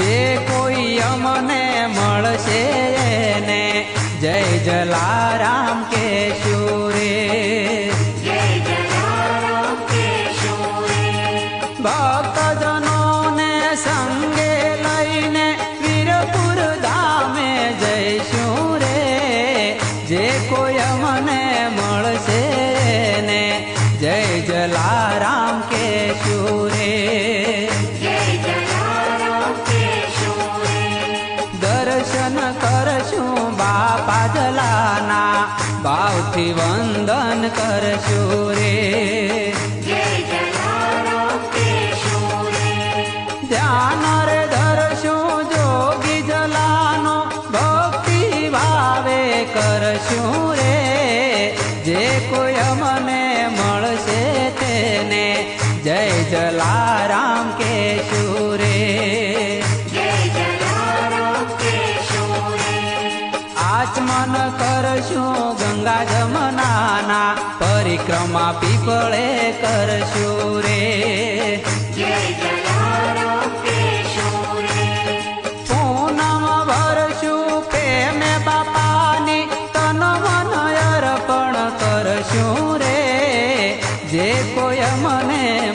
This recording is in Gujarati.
જે કોઈ અમને મળશે એને. જય જલારામ કે રે ભક્તજનોને સંગે લઈને વીરપુર ધામે જઈશું રે. જે કોઈ અમને મળશે ને જય કરશું બાપા જલાના ભાવથી વંદન કરશું રે. ધ્યાન રે ધરશું જોગી જલાનો ભક્તિ ભાવે કરશું રે. જે કોઈ અમને મળશે તેને જય જલારામ. સ્નાન કરશું ગંગા જમનાના પરિક્રમા પીપળે કરશું રે. પૂનમ ભરશું પ્રેમે બાપાની તન મન અર્પણ કરશું રે. જે કોઈ મને